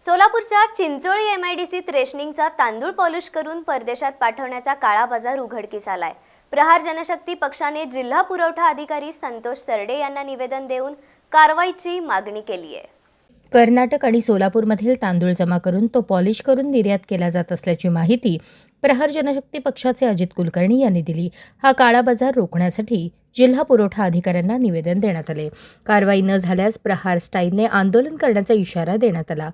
सोलापूरच्या Chincholi M I D सीत रेशनिंगचा तांदूळ पॉलिश करून परदेशात पाठवण्याचा काळा बाजार उघडकीस आलाय. प्रहार जनशक्ती पक्षाने जिल्हा पुरवठा अधिकारी संतोष सरडे यांना निवेदन देऊन कारवाईची मागणी केली आहे. कर्नाटक आणि सोलापूरमधील तांदूळ जमा करून तो पॉलिश करून निर्यात केला जात असल्याची माहिती प्रहार जनशक्ती पक्षाचे अजित कुलकर्णी यांनी दिली. हा काळा बाजार रोखण्यासाठी जिल्हा पुरवठा अधिकाऱ्यांना निवेदन देण्यात आले. कारवाई न झाल्यास प्रहार स्टाईलने आंदोलन करण्याचा इशारा देण्यात आला.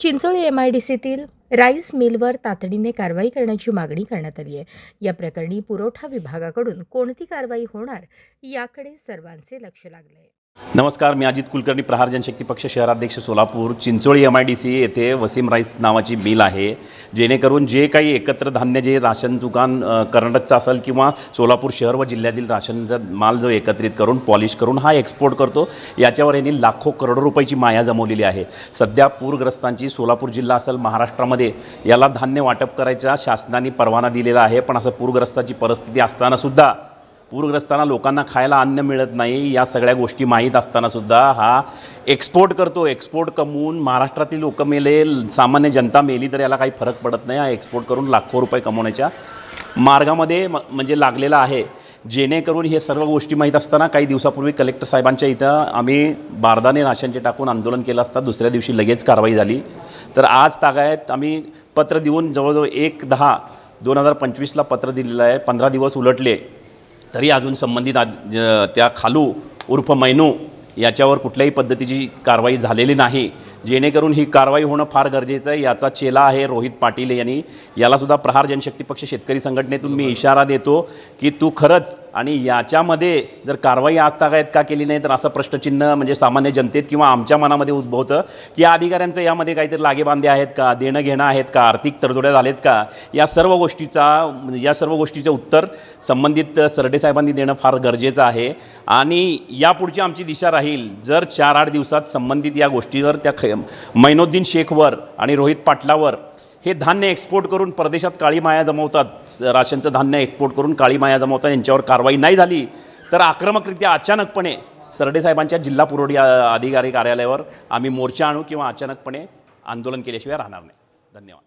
चिंचोळी एम आय डी सीतील राईस मिलवर तातडीने कारवाई करण्याची मागणी करण्यात आली आहे या प्रकरणी पुरवठा विभागाकडून कोणती कारवाई होणार याकडे सर्वांचे लक्ष लागले आहे नमस्कार मी अजित कुलकर्णी प्रहार जनशक्ती पक्ष शहराध्यक्ष Solapur. Chincholi M I D C येथे वसीम राईस नावाची मिल आहे जेणेकरून जे काही एकत्र धान्य जे राशन दुकान कर्नाटकचं असेल किंवा सोलापूर शहर व जिल्ह्यातील राशनचा माल जो एकत्रित करून पॉलिश करून हा एक्सपोर्ट करतो याच्यावर यांनी लाखो करोडो रुपयाची माया जमवलेली आहे. सध्या पूरग्रस्तांची सोलापूर जिल्हा असेल महाराष्ट्रामध्ये याला धान्य वाटप करायचा शासनाने परवाना दिलेला आहे पण असं पूरग्रस्ताची परिस्थिती असतानासुद्धा पूरग्रस्तांना लोकांना खायला अन्न मिळत नाही या सगळ्या गोष्टी माहीत असतानासुद्धा हा एक्सपोर्ट करतो. एक्सपोर्ट कमवून महाराष्ट्रातील लोक मेले सामान्य जनता मेली तर याला काही फरक पडत नाही. हा एक्सपोर्ट करून लाखो रुपये कमवण्याच्या मार्गामध्ये म- म्हणजे लागलेला आहे. जेणेकरून हे सर्व गोष्टी माहीत असताना काही दिवसापूर्वी कलेक्टर साहेबांच्या इथं आम्ही बारदाने राशनचे टाकून आंदोलन केलं असता. दुसऱ्या दिवशी लगेच कारवाई झाली. तर आज तागायत आम्ही पत्र देऊन जवळजवळ एक दहा दोन हजार पंचवीसला पत्र दिलेलं आहे. पंधरा दिवस उलटले. तरी अजून संबंधित ज- त्या खालू उर्फ मैनू याच्यावर कुठल्याही पद्धतीची कारवाई झालेली नाही. जेणेकरून ही कारवाई होणं फार गरजेचं आहे. याचा चेला आहे रोहित पाटील यांनी. यालासुद्धा प्रहार जनशक्ती पक्ष शेतकरी संघटनेतून मी इशारा देतो की तू खरंच आणि याच्यामध्ये जर कारवाई आज तागायत का केली नाही तर असं प्रश्नचिन्ह म्हणजे सामान्य जनतेत किंवा आमच्या मनामध्ये उद्भवतं की या अधिकाऱ्यांचं यामध्ये काहीतरी लागेबांधे आहेत का देणं घेणं आहेत का आर्थिक तडजोड्या झालेत का? या सर्व गोष्टीचा म्हणजे या सर्व गोष्टीचं उत्तर संबंधित सरडे साहेबांनी देणं फार गरजेचं आहे. आणि यापुढची आमची दिशा राहील जर चार आठ दिवसात संबंधित या गोष्टीवर त्या ख मैनुद्दीन शेखवर आणि रोहित पाटलावर हे धान्य एक्सपोर्ट करून परदेशात काळी माया जमवतात. राशनचं धान्य एक्सपोर्ट करून काळी माया जमवतात यांच्यावर कारवाई नाही झाली तर आक्रमकरित्या अचानकपणे सरडे साहेबांच्या जिल्हा पुरवठा अधिकारी कार्यालयावर आम्ही मोर्चा आणू किंवा अचानकपणे आंदोलन केल्याशिवाय राहणार नाही. धन्यवाद.